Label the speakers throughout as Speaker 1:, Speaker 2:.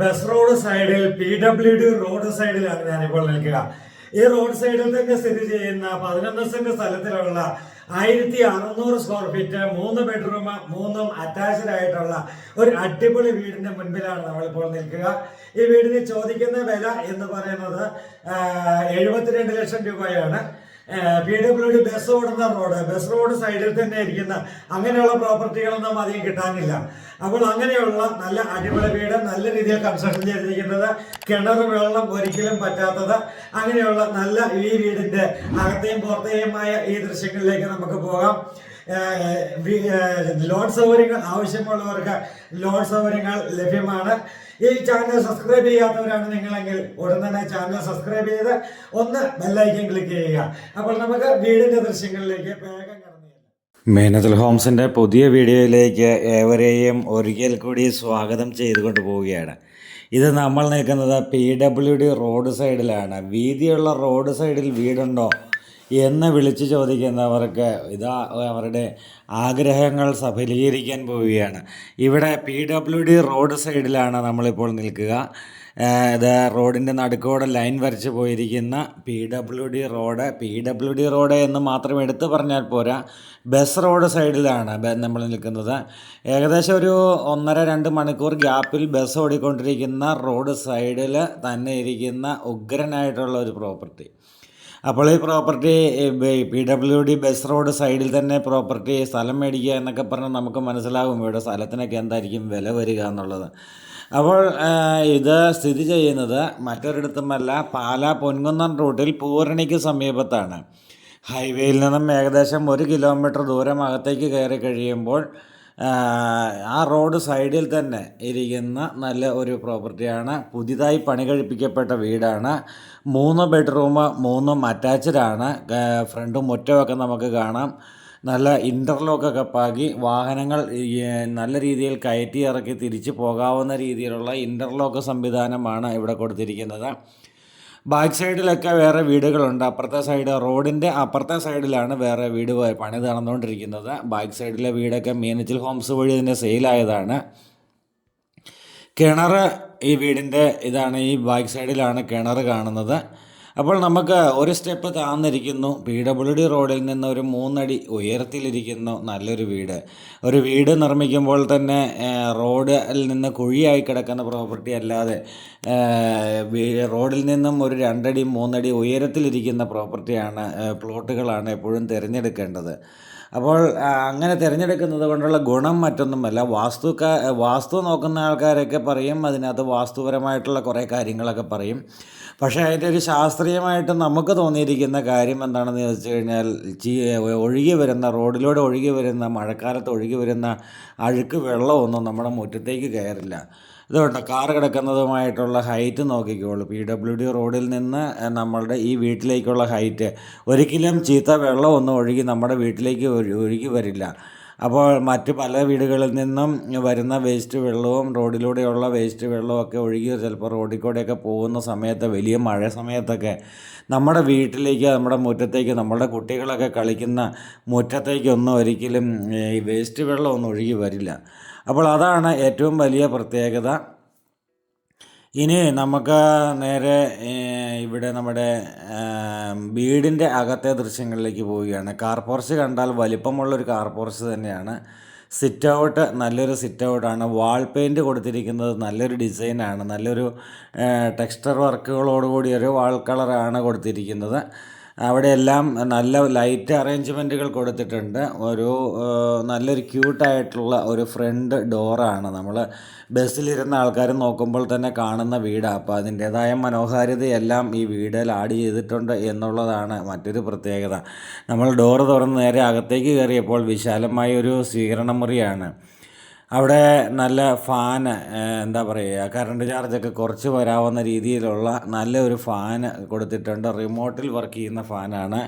Speaker 1: Bus road സൈഡിൽ P W D road സൈഡിലാണ് ഞാനിപ്പോൾ നിൽക്കുക. ഈ റോഡ് സൈഡിൽ തന്നെ സ്ഥിതി ചെയ്യുന്ന പതിനൊന്ന് സെന്റ് സ്ഥലത്തിലുള്ള ആയിരത്തി അറുന്നൂറ് സ്ക്വയർ ഫീറ്റ് മൂന്ന് ബെഡ്റൂം മൂന്നും അറ്റാച്ച്ഡ് ആയിട്ടുള്ള ഒരു അടിപൊളി വീടിന്റെ മുൻപിലാണ് നമ്മളിപ്പോൾ നിൽക്കുക. ഈ വീടിന് ചോദിക്കുന്ന വില എന്ന് പറയുന്നത് എഴുപത്തിരണ്ട് ലക്ഷം രൂപയാണ്. പി ഡബ്ല്യു ഡി ബസ് ഓടുന്ന റോഡ് ബസ് റോഡ് സൈഡിൽ തന്നെ ഇരിക്കുന്ന അങ്ങനെയുള്ള പ്രോപ്പർട്ടികളൊന്നും അധികം കിട്ടാനില്ല. അപ്പോൾ അങ്ങനെയുള്ള നല്ല അടിപൊളി വീട് നല്ല രീതിയിൽ കൺസ്ട്രക്ഷൻ ചെയ്തിരിക്കുന്നത് കിണർ വെള്ളം ഒരിക്കലും പറ്റാത്തത് അങ്ങനെയുള്ള നല്ല ഈ വീടിന്റെ അകത്തെയും പുറത്തെയുമായ ഈ ദൃശ്യങ്ങളിലേക്ക് നമുക്ക് പോകാം. ലോൺ സൗകര്യങ്ങൾ ആവശ്യമുള്ളവർക്ക് ലോൺ സൗകര്യങ്ങൾ ലഭ്യമാണ്. ഈ ചാനൽ സബ്സ്ക്രൈബ് ചെയ്യാത്തവരാണ് നിങ്ങളെങ്കിൽ ഉടൻ തന്നെ ചാനൽ സബ്സ്ക്രൈബ് ചെയ്ത് ഒന്ന് ബെല്ലൈക്കൻ ക്ലിക്ക് ചെയ്യുക. അപ്പോൾ നമുക്ക് വീടിന്റെ ദൃശ്യങ്ങളിലേക്ക് വേഗം.
Speaker 2: മേനതൽ ഹോംസിന്റെ പുതിയ വീഡിയോയിലേക്ക് ഏവരെയും ഒരിക്കൽ കൂടി സ്വാഗതം ചെയ്തുകൊണ്ട് പോവുകയാണ്. ഇത് നമ്മൾ നിൽക്കുന്നത് പി ഡബ്ല്യു ഡി റോഡ് സൈഡിലാണ് വീതിയുള്ള റോഡ് സൈഡിൽ വീടുണ്ടോ? എന്ന് വിളിച്ചു ചോദിക്കുന്നവർക്ക് ഇതാ അവരുടെ ആഗ്രഹങ്ങൾ സഫലീകരിക്കാൻ പോവുകയാണ്. ഇവിടെ പി ഡബ്ല്യു ഡി റോഡ് സൈഡിലാണ് നമ്മളിപ്പോൾ നിൽക്കുക. അത് റോഡിന്റെ നടുക്കോടെ ലൈൻ വരച്ച് പോയിരിക്കുന്ന P W D road. P W D road എന്ന് മാത്രം എടുത്തു പറഞ്ഞാൽ പോരാ. ബസ് റോഡ് സൈഡിലാണ് നമ്മൾ നിൽക്കുന്നത്. ഏകദേശം ഒരു ഒന്നര രണ്ട് മണിക്കൂർ ഗ്യാപ്പിൽ ബസ് ഓടിക്കൊണ്ടിരിക്കുന്ന റോഡ് സൈഡിൽ തന്നെ ഇരിക്കുന്ന ഉഗ്രനായിട്ടുള്ള ഒരു പ്രോപ്പർട്ടി. അപ്പോൾ ഈ property P W D bus road സൈഡിൽ തന്നെ പ്രോപ്പർട്ടി സ്ഥലം മേടിക്കുക എന്നൊക്കെ പറഞ്ഞാൽ നമുക്ക് മനസ്സിലാകും ഇവിടെ സ്ഥലത്തിനൊക്കെ എന്തായിരിക്കും വില വരിക എന്നുള്ളത്. അപ്പോൾ ഇത് സ്ഥിതി ചെയ്യുന്നത് മറ്റൊരിടത്തുമല്ല പാലാ പൊൻകുന്നം റൂട്ടിൽ പൂരണിക്ക് സമീപത്താണ്. ഹൈവേയിൽ നിന്നും ഏകദേശം ഒരു കിലോമീറ്റർ ദൂരം അകത്തേക്ക് കയറി കഴിയുമ്പോൾ ആ, റോഡ് സൈഡിൽ തന്നെ ഇരിക്കുന്ന നല്ല ഒരു പ്രോപ്പർട്ടിയാണ് പുതിയതായി പണി കഴിപ്പിക്കപ്പെട്ട വീടാണ്. മൂന്ന് ബെഡ്റൂം മൂന്നും അറ്റാച്ച്ഡ് ആണ്. ആ, ഫ്രണ്ടും മുറ്റമൊക്കെ നമുക്ക് കാണാം. നല്ല ഇന്റർലോക്കൊക്കെ പാകി വാഹനങ്ങൾ നല്ല രീതിയിൽ കയറ്റി ഇറക്കി തിരിച്ചു പോകാവുന്ന രീതിയിലുള്ള ഇന്റർലോക്ക് സംവിധാനമാണ് ഇവിടെ കൊടുത്തിരിക്കുന്നത്. ബാക്ക് സൈഡിലൊക്കെ വേറെ വീടുകളുണ്ട്. അപ്പുറത്തെ സൈഡ് റോഡിന്റെ അപ്പുറത്തെ സൈഡിലാണ് വേറെ വീട് പണി നടന്നുകൊണ്ടിരിക്കുന്നത് ബാക്ക് സൈഡിലെ വീടൊക്കെ മീനച്ചിൽ ഹോംസ് വഴി തന്നെ സെയിലായതാണ് കിണർ ഈ വീടിന്റെ ഇതാണ് ഈ ബാക്ക് സൈഡിലാണ് കിണർ കാണുന്നത്. അപ്പോൾ നമുക്ക് ഒരു സ്റ്റെപ്പ് താന്നിരിക്കുന്നു. പി ഡബ്ല്യു ഡി റോഡിൽ നിന്ന് ഒരു മൂന്നടി ഉയരത്തിലിരിക്കുന്നു നല്ലൊരു വീട്. ഒരു വീട് നിർമ്മിക്കുമ്പോൾ തന്നെ റോഡിൽ നിന്ന് കുഴിയായി കിടക്കുന്ന പ്രോപ്പർട്ടി അല്ലാതെ റോഡിൽ നിന്നും ഒരു രണ്ടടി മൂന്നടി ഉയരത്തിലിരിക്കുന്ന പ്രോപ്പർട്ടിയാണ് പ്ലോട്ടുകളാണ് എപ്പോഴും തിരഞ്ഞെടുക്കേണ്ടത്. അപ്പോൾ അങ്ങനെ തിരഞ്ഞെടുക്കുന്നത് കൊണ്ടുള്ള ഗുണം മറ്റൊന്നുമല്ല. വാസ്തു വാസ്തു നോക്കുന്ന ആൾക്കാരൊക്കെ പറയും അതിനകത്ത് വാസ്തുപരമായിട്ടുള്ള കുറേ കാര്യങ്ങളൊക്കെ പറയും. പക്ഷേ അതിന്റെ ഒരു ശാസ്ത്രീയമായിട്ട് നമുക്ക് തോന്നിയിരിക്കുന്ന കാര്യം എന്താണെന്ന് ചോദിച്ചു കഴിഞ്ഞാൽ ഒഴുകി വരുന്ന റോഡിലൂടെ ഒഴുകി വരുന്ന മഴക്കാലത്ത് ഒഴുകി വരുന്ന അഴുക്ക് വെള്ളമൊന്നും നമ്മുടെ മുറ്റത്തേക്ക് കയറില്ല. ഇതുകൊണ്ട് കാർ കിടക്കുന്നതുമായിട്ടുള്ള ഹൈറ്റ് നോക്കിക്കോളൂ. പി ഡബ്ല്യു ഡി റോഡിൽ നിന്ന് നമ്മളുടെ ഈ വീട്ടിലേക്കുള്ള ഹൈറ്റ് ഒരിക്കലും ചീത്ത വെള്ളമൊന്നും ഒഴുകി നമ്മുടെ വീട്ടിലേക്ക് ഒഴു- ഒഴുകി വരില്ല. അപ്പോൾ മറ്റ് പല വീടുകളിൽ നിന്നും വരുന്ന വേസ്റ്റ് വെള്ളവും റോഡിലൂടെയുള്ള വേസ്റ്റ് വെള്ളവും ഒക്കെ ഒഴുകി ചിലപ്പോൾ റോഡിൽ കൂടെയൊക്കെ പോകുന്ന സമയത്ത് വലിയ മഴ സമയത്തൊക്കെ നമ്മുടെ വീട്ടിലേക്ക് നമ്മുടെ മുറ്റത്തേക്ക് നമ്മുടെ കുട്ടികളൊക്കെ കളിക്കുന്ന മുറ്റത്തേക്കൊന്നും ഒരിക്കലും ഈ വേസ്റ്റ് വെള്ളമൊന്നും ഒഴുകി വരില്ല. അപ്പോൾ അതാണ് ഏറ്റവും വലിയ പ്രത്യേകത. ഇനി നമുക്ക് നേരെ ഇവിടെ നമ്മുടെ വീടിന്റെ അകത്തെ ദൃശ്യങ്ങളിലേക്ക് പോവുകയാണ്. കാർ പോർച്ച് കണ്ടാൽ വലിപ്പമുള്ളൊരു കാർ പോർച്ച് തന്നെയാണ്. സിറ്റ് ഔട്ട് നല്ലൊരു സിറ്റ് ഔട്ടാണ് വാൾ പെയിന്റ് കൊടുത്തിരിക്കുന്നത് നല്ലൊരു ഡിസൈനാണ് നല്ലൊരു ടെക്സ്ചർ വർക്കുകളോടുകൂടിയൊരു വാൾ കളറാണ് കൊടുത്തിരിക്കുന്നത്. അവിടെയെല്ലാം നല്ല ലൈറ്റ് അറേഞ്ച്മെന്റുകൾ കൊടുത്തിട്ടുണ്ട്. ഒരു നല്ലൊരു ക്യൂട്ടായിട്ടുള്ള ഒരു ഫ്രണ്ട് ഡോറാണ് നമ്മൾ ബസ്സിലിരുന്ന ആൾക്കാർ നോക്കുമ്പോൾ തന്നെ കാണുന്ന വീടാണ് അപ്പോൾ അതിന്റേതായ മനോഹാരിതയെല്ലാം ഈ വീടിൽ ആഡ് ചെയ്തിട്ടുണ്ട് എന്നുള്ളതാണ് മറ്റൊരു പ്രത്യേകത. നമ്മൾ ഡോറ് തുറന്ന് നേരെ അകത്തേക്ക് കയറിയപ്പോൾ വിശാലമായ ഒരു സ്വീകരണ മുറിയാണ് അവിടെ നല്ല ഫാന് എന്താ പറയുക കറണ്ട് ചാർജൊക്കെ കുറച്ച് വരാവുന്ന രീതിയിലുള്ള നല്ല ഒരു ഫാൻ കൊടുത്തിട്ടുണ്ട്. റിമോട്ടിൽ വർക്ക് ചെയ്യുന്ന ഫാനാണ്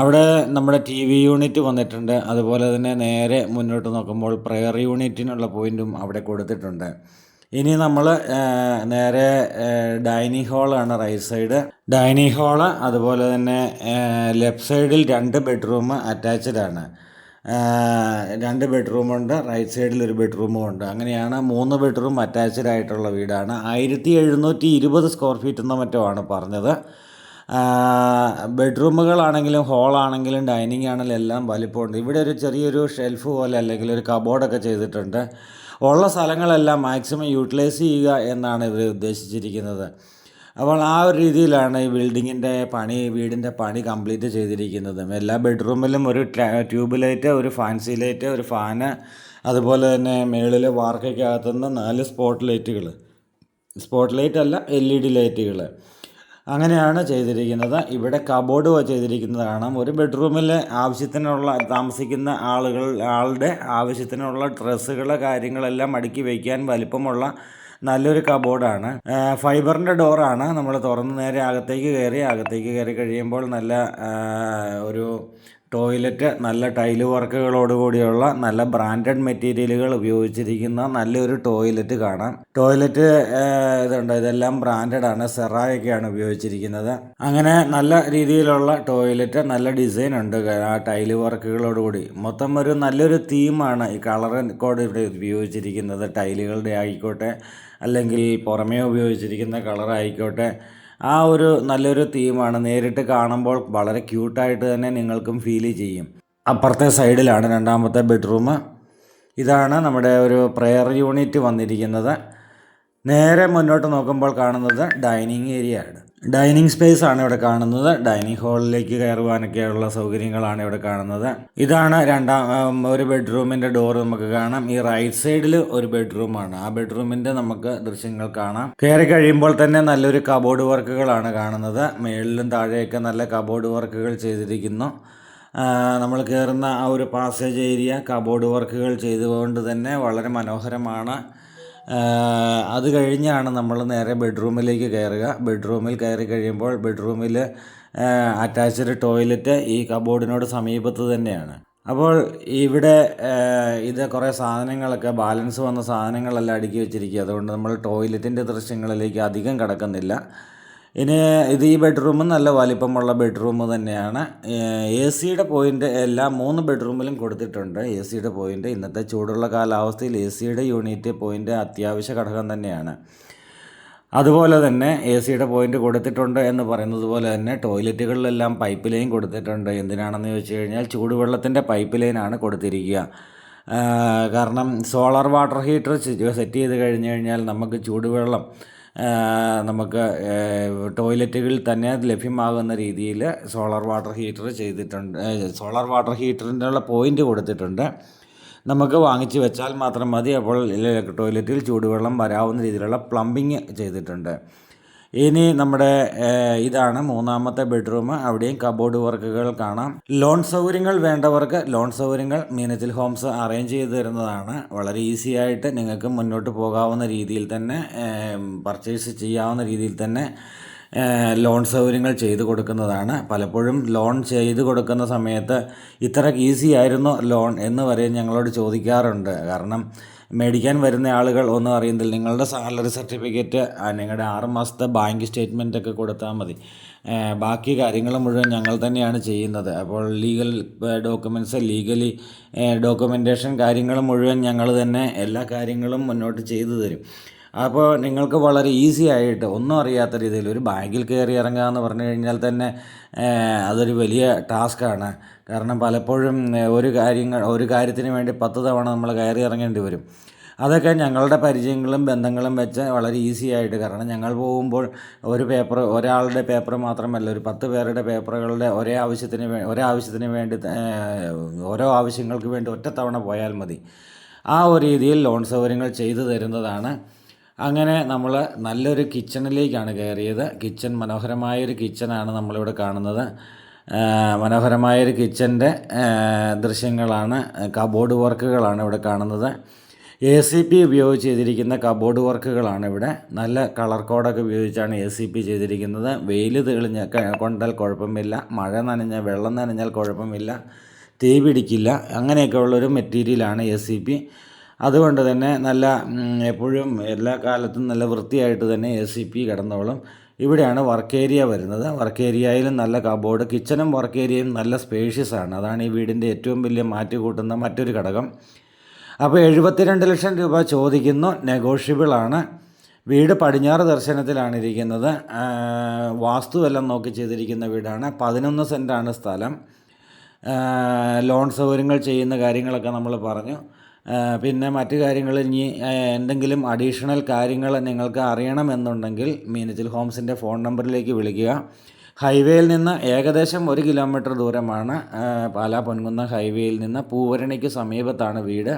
Speaker 2: അവിടെ നമ്മുടെ ടി വി യൂണിറ്റ് വന്നിട്ടുണ്ട്. അതുപോലെ തന്നെ നേരെ മുന്നോട്ട് നോക്കുമ്പോൾ പ്രെയർ യൂണിറ്റിനുള്ള പോയിന്റും അവിടെ കൊടുത്തിട്ടുണ്ട്. ഇനി നമ്മൾ നേരെ ഡൈനിങ് ഹാളാണ് റൈറ്റ് സൈഡ് ഡൈനിങ് ഹാൾ അതുപോലെ തന്നെ ലെഫ്റ്റ് സൈഡിൽ രണ്ട് ബെഡ്റൂം അറ്റാച്ച്ഡ് ആണ്. രണ്ട് ബെഡ്റൂമുണ്ട് റൈറ്റ് സൈഡിൽ ഒരു ബെഡ്റൂമും ഉണ്ട്. അങ്ങനെയാണ് മൂന്ന് ബെഡ്റൂം അറ്റാച്ച്ഡ് ആയിട്ടുള്ള വീടാണ്. ആയിരത്തി എഴുന്നൂറ്റി ഇരുപത് സ്ക്വയർ ഫീറ്റ് എന്ന മറ്റോ ആണ് പറഞ്ഞത്. ബെഡ്റൂമുകളാണെങ്കിലും ഹോളാണെങ്കിലും ഡൈനിങ് ആണെങ്കിലും എല്ലാം വലിപ്പമുണ്ട്. ഇവിടെ ഒരു ചെറിയൊരു ഷെൽഫ് പോലെ അല്ലെങ്കിൽ ഒരു കബോർഡൊക്കെ ചെയ്തിട്ടുണ്ട്. ഉള്ള സ്ഥലങ്ങളെല്ലാം മാക്സിമം യൂട്ടിലൈസ് ചെയ്യുക എന്നാണ് ഇവർ ഉദ്ദേശിച്ചിരിക്കുന്നത്. അപ്പോൾ ആ ഒരു രീതിയിലാണ് ഈ ബിൽഡിങ്ങിന്റെ പണി വീടിന്റെ പണി കംപ്ലീറ്റ് ചെയ്തിരിക്കുന്നത്. എല്ലാ ബെഡ്റൂമിലും ഒരു ട്യൂബ് ലൈറ്റ് ഒരു ഫാൻസി ലൈറ്റ് ഒരു ഫാന് അതുപോലെ തന്നെ മുകളിൽ വാർക്കയ്ക്കകത്തുനിന്ന് നാല് സ്പോട്ട് ലൈറ്റുകൾ. സ്പോട്ട് ലൈറ്റ് അല്ല എൽ ഇ ഡി ലൈറ്റുകൾ. അങ്ങനെയാണ് ചെയ്തിരിക്കുന്നത്. ഇവിടെ കബോർഡ് ചെയ്തിരിക്കുന്നത് കാണാം. ഒരു ബെഡ്റൂമിൽ ആവശ്യത്തിനുള്ള താമസിക്കുന്ന ആളുകൾ ആളുടെ ആവശ്യത്തിനുള്ള ഡ്രസ്സുകൾ കാര്യങ്ങളെല്ലാം അടുക്കി വയ്ക്കാൻ വലിപ്പമുള്ള നല്ലൊരു കബോർഡാണ്. ഫൈബറിന്റെ ഡോറാണ്. നമ്മൾ തുറന്ന് നേരെ അകത്തേക്ക് കയറി അകത്തേക്ക് കയറി കഴിയുമ്പോൾ നല്ല ഒരു ടോയ്ലറ്റ് നല്ല ടൈൽ വർക്കുകളോട് കൂടിയുള്ള നല്ല ബ്രാൻഡഡ് മെറ്റീരിയലുകൾ ഉപയോഗിച്ചിരിക്കുന്ന നല്ലൊരു ടോയ്ലറ്റ് കാണാം. ടോയ്ലറ്റ് ഇതുണ്ട്? ഇതെല്ലാം ബ്രാൻഡഡ് ആണ്. സെറായൊക്കെയാണ് ഉപയോഗിച്ചിരിക്കുന്നത്. അങ്ങനെ നല്ല രീതിയിലുള്ള ടോയ്ലറ്റ് നല്ല ഡിസൈൻ ഉണ്ട്. ആ ടൈൽ വർക്കുകളോട് കൂടി. മൊത്തം ഒരു നല്ലൊരു തീമാണ് ഈ കളർ കോഡ് ഇവിടെ ഉപയോഗിച്ചിരിക്കുന്നത്. ടൈലുകളുടെ ആയിക്കോട്ടെ അല്ലെങ്കിൽ പുറമേ ഉപയോഗിച്ചിരിക്കുന്ന കളർ ആയിക്കോട്ടെ ആ ഒരു നല്ലൊരു തീമാണ് നേരിട്ട് കാണുമ്പോൾ വളരെ ക്യൂട്ടായിട്ട് തന്നെ നിങ്ങൾക്കും ഫീൽ ചെയ്യും. അപ്പുറത്തെ സൈഡിലാണ് രണ്ടാമത്തെ ബെഡ്റൂം ഇതാണ് നമ്മുടെ ഒരു പ്രെയർ യൂണിറ്റ് വന്നിരിക്കുന്നത്. നേരെ മുന്നോട്ട് നോക്കുമ്പോൾ കാണുന്നത് ഡൈനിങ് ഏരിയ ആണ് ഡൈനിങ് സ്പേസ് ആണ് ഇവിടെ കാണുന്നത്. ഡൈനിങ് ഹാളിലേക്ക് കയറുവാനൊക്കെയുള്ള സൗകര്യങ്ങളാണ് ഇവിടെ കാണുന്നത്. ഇതാണ് രണ്ടാം ഒരു ബെഡ്റൂമിന്റെ ഡോർ നമുക്ക് കാണാം. ഈ റൈറ്റ് സൈഡിൽ ഒരു ബെഡ്റൂമാണ്. ആ ബെഡ്റൂമിന്റെ നമുക്ക് ദൃശ്യങ്ങൾ കാണാം. കയറി കഴിയുമ്പോൾ തന്നെ നല്ലൊരു കബോർഡ് വർക്കുകളാണ് കാണുന്നത്. മേളിലും താഴെയൊക്കെ നല്ല കബോർഡ് വർക്കുകൾ ചെയ്തിരിക്കുന്നു. നമ്മൾ കയറുന്ന ആ ഒരു പാസേജ് ഏരിയ കബോർഡ് വർക്കുകൾ ചെയ്തുകൊണ്ട് തന്നെ വളരെ മനോഹരമാണ്. അത് കഴിഞ്ഞാണ് നമ്മൾ നേരെ ബെഡ്റൂമിലേക്ക് കയറുക. ബെഡ്റൂമിൽ കയറി കഴിയുമ്പോൾ ബെഡ്റൂമിൽ അറ്റാച്ച്ഡ് ടോയ്ലറ്റ് ഈ കബോർഡിനോട് സമീപത്ത് തന്നെയാണ്. അപ്പോൾ ഇവിടെ ഇത് കുറേ സാധനങ്ങളൊക്കെ ബാലൻസ് വന്ന സാധനങ്ങളെല്ലാം അടുക്കി വെച്ചിരിക്കുക അതുകൊണ്ട് നമ്മൾ ടോയ്ലറ്റിന്റെ ദൃശ്യങ്ങളിലേക്ക് അധികം കിടക്കുന്നില്ല. ഇനി ഇത് ഈ ബെഡ്റൂം നല്ല വലിപ്പമുള്ള ബെഡ്റൂം തന്നെയാണ്. എ സിയുടെ പോയിന്റ് എല്ലാ മൂന്ന് ബെഡ്റൂമിലും കൊടുത്തിട്ടുണ്ട്. എ സിയുടെ പോയിന്റ് ഇന്നത്തെ ചൂടുള്ള കാലാവസ്ഥയിൽ എ സിയുടെ യൂണിറ്റ് പോയിന്റ് അത്യാവശ്യ ഘടകം തന്നെയാണ്. അതുപോലെ തന്നെ എ സിയുടെ പോയിന്റ് കൊടുത്തിട്ടുണ്ട് എന്ന് പറയുന്നത് പോലെ തന്നെ ടോയ്ലറ്റുകളിലെല്ലാം പൈപ്പ് ലൈൻ കൊടുത്തിട്ടുണ്ട്. എന്തിനാണെന്ന് ചോദിച്ചു കഴിഞ്ഞാൽ ചൂടുവെള്ളത്തിന്റെ പൈപ്പ് ലൈനാണ് കൊടുത്തിരിക്കുക. കാരണം സോളാർ വാട്ടർ ഹീറ്റർ സെറ്റ് ചെയ്ത് കഴിഞ്ഞ് കഴിഞ്ഞാൽ നമുക്ക് ചൂടുവെള്ളം നമുക്ക് ടോയ്ലറ്റുകളിൽ തന്നെ ലഭ്യമാകുന്ന രീതിയിൽ സോളാർ വാട്ടർ ഹീറ്റർ ചെയ്തിട്ടുണ്ട്. സോളാർ വാട്ടർ ഹീറ്ററിന്റെ ഉള്ള പോയിന്റ് കൊടുത്തിട്ടുണ്ട്. നമുക്ക് വാങ്ങിച്ച് വെച്ചാൽ മാത്രം മതി. അപ്പോൾ ടോയ്ലറ്റിൽ ചൂടുവെള്ളം വരാവുന്ന രീതിയിലുള്ള പ്ലംബിങ് ചെയ്തിട്ടുണ്ട്. ഇനി നമ്മുടെ ഇതാണ് മൂന്നാമത്തെ ബെഡ്റൂം. അവിടെയും കബോർഡ് വർക്കുകൾ കാണാം. ലോൺ സൗകര്യങ്ങൾ വേണ്ടവർക്ക് ലോൺ സൗകര്യങ്ങൾ മീനച്ചിൽ ഹോംസ് അറേഞ്ച് ചെയ്ത് തരുന്നതാണ്. വളരെ ഈസി ആയിട്ട് നിങ്ങൾക്ക് മുന്നോട്ട് പോകാവുന്ന രീതിയിൽ തന്നെ പർച്ചേസ് ചെയ്യാവുന്ന രീതിയിൽ തന്നെ ലോൺ സൗകര്യങ്ങൾ ചെയ്തു കൊടുക്കുന്നതാണ്. പലപ്പോഴും ലോൺ ചെയ്തു കൊടുക്കുന്ന സമയത്ത് ഇത്ര ഈസി ആയിരുന്നോ ലോൺ എന്ന് വരെ ഞങ്ങളോട് ചോദിക്കാറുണ്ട്. കാരണം മേടിക്കാൻ വരുന്ന ആളുകൾ ഒന്നും അറിയുന്നില്ല നിങ്ങളുടെ സാലറി സർട്ടിഫിക്കറ്റ് നിങ്ങളുടെ ആറ് മാസത്തെ ബാങ്ക് സ്റ്റേറ്റ്മെന്റ് ഒക്കെ കൊടുത്താൽ മതി. ബാക്കി കാര്യങ്ങൾ മുഴുവൻ ഞങ്ങൾ തന്നെയാണ് ചെയ്യുന്നത്. അപ്പോൾ ലീഗൽ ഡോക്യുമെന്റ്സ് ലീഗലി ഡോക്യുമെന്റേഷൻ കാര്യങ്ങൾ മുഴുവൻ ഞങ്ങൾ തന്നെ എല്ലാ കാര്യങ്ങളും മുന്നോട്ട് ചെയ്തു തരും. അപ്പോൾ നിങ്ങൾക്ക് വളരെ ഈസി ആയിട്ട് ഒന്നും അറിയാത്ത രീതിയിൽ ഒരു ബാങ്കിൽ കയറി ഇറങ്ങുക എന്ന് പറഞ്ഞു കഴിഞ്ഞാൽ തന്നെ അതൊരു വലിയ ടാസ്ക്കാണ്. കാരണം പലപ്പോഴും ഒരു കാര്യങ്ങൾ ഒരു കാര്യത്തിന് വേണ്ടി പത്ത് തവണ നമ്മൾ കയറി ഇറങ്ങേണ്ടി വരും. അതൊക്കെ ഞങ്ങളുടെ പരിചയങ്ങളും ബന്ധങ്ങളും വെച്ച് വളരെ ഈസി ആയിട്ട് കാരണം ഞങ്ങൾ പോകുമ്പോൾ ഒരു പേപ്പർ ഒരാളുടെ പേപ്പർ മാത്രമല്ല ഒരു പത്ത് പേരുടെ പേപ്പറുകളുടെ ഒരേ ആവശ്യത്തിന് വേ ഒരേ ആവശ്യത്തിന് വേണ്ടി ഓരോ ആവശ്യങ്ങൾക്ക് വേണ്ടി ഒറ്റത്തവണ പോയാൽ മതി. ആ ഒരു രീതിയിൽ ലോൺ സൗകര്യങ്ങൾ ചെയ്തു തരുന്നതാണ്. അങ്ങനെ നമ്മൾ നല്ലൊരു കിച്ചണിലേക്കാണ് കയറിയത്. കിച്ചൺ മനോഹരമായൊരു കിച്ചണാണ് നമ്മളിവിടെ കാണുന്നത്. മനോഹരമായൊരു കിച്ചന്റെ ദൃശ്യങ്ങളാണ് കബോർഡ് വർക്കുകളാണ് ഇവിടെ കാണുന്നത്. എ സി പി ഉപയോഗിച്ച് ചെയ്തിരിക്കുന്ന കബോർഡ് വർക്കുകളാണ് ഇവിടെ. നല്ല കളർ കോഡൊക്കെ ഉപയോഗിച്ചാണ് എ സി പി ചെയ്തിരിക്കുന്നത്. വെയിൽ തെളിഞ്ഞ കൊണ്ടാൽ കുഴപ്പമില്ല. മഴ നനഞ്ഞാൽ വെള്ളം നനഞ്ഞാൽ കുഴപ്പമില്ല. തീ പിടിക്കില്ല. അങ്ങനെയൊക്കെ ഉള്ളൊരു മെറ്റീരിയലാണ് എ സി പി അതുകൊണ്ട് തന്നെ നല്ല എപ്പോഴും എല്ലാ കാലത്തും നല്ല വൃത്തിയായിട്ട് തന്നെ എ സി പി കിടന്നോളും. ഇവിടെയാണ് വർക്ക് ഏരിയ വരുന്നത്. വർക്ക് ഏരിയയിലും നല്ല കബോർഡ് കിച്ചണും വർക്ക് ഏരിയയും നല്ല സ്പേഷ്യസ് ആണ്. അതാണ് ഈ വീടിന്റെ ഏറ്റവും വലിയ മാറ്റി കൂട്ടുന്ന മറ്റൊരു ഘടകം. അപ്പോൾ എഴുപത്തിരണ്ട് ലക്ഷം രൂപ ചോദിക്കുന്നു. നെഗോഷ്യബിൾ ആണ്. വീട് പടിഞ്ഞാറ് ദർശനത്തിലാണ് ഇരിക്കുന്നത്. വാസ്തുവെല്ലാം നോക്കി ചെയ്തിരിക്കുന്ന വീടാണ്. പതിനൊന്ന് സെന്റാണ് സ്ഥലം. ലോൺ സൗകര്യങ്ങൾ ചെയ്യുന്ന കാര്യങ്ങളൊക്കെ നമ്മൾ പറഞ്ഞു. പിന്നെ മറ്റു കാര്യങ്ങൾ ഇനി എന്തെങ്കിലും അഡീഷണൽ കാര്യങ്ങൾ നിങ്ങൾക്ക് അറിയണമെന്നുണ്ടെങ്കിൽ മീനച്ചിൽ ഹോംസിന്റെ ഫോൺ നമ്പറിലേക്ക് വിളിക്കുക. ഹൈവേയിൽ നിന്ന് ഏകദേശം ഒരു കിലോമീറ്റർ ദൂരമാണ് പാലാ പൊൻകുന്ന ഹൈവേയിൽ നിന്ന് പൂവരണിക്ക് സമീപത്താണ് വീട്.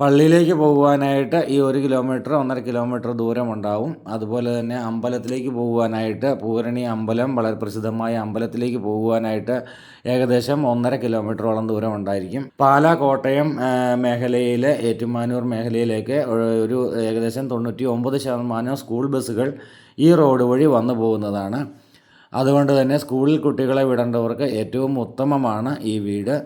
Speaker 2: പള്ളിയിലേക്ക് പോകുവാനായിട്ട് ഈ ഒരു കിലോമീറ്റർ ഒന്നര കിലോമീറ്റർ ദൂരമുണ്ടാവും. അതുപോലെ തന്നെ അമ്പലത്തിലേക്ക് പോകുവാനായിട്ട് പൂരണി അമ്പലം വളരെ പ്രസിദ്ധമായ അമ്പലത്തിലേക്ക് പോകുവാനായിട്ട് ഏകദേശം ഒന്നര കിലോമീറ്ററോളം ദൂരം ഉണ്ടായിരിക്കും പാലാ കോട്ടയം മേഖലയിലെ ഏറ്റുമാനൂർ മേഖലയിലേക്ക് ഒരു ഏകദേശം തൊണ്ണൂറ്റി ഒമ്പത് ശതമാനം സ്കൂൾ ബസ്സുകൾ ഈ റോഡ് വഴി വന്നു പോകുന്നതാണ്. അതുകൊണ്ട് തന്നെ സ്കൂളിൽ കുട്ടികളെ വിടേണ്ടവർക്ക് ഏറ്റവും ഉത്തമമാണ് ഈ വീട്.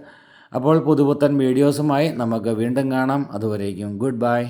Speaker 2: അപ്പോൾ പുതുപുത്തൻ വീഡിയോസുമായി നമുക്ക് വീണ്ടും കാണാം. അതുവരേക്കും ഗുഡ് ബൈ.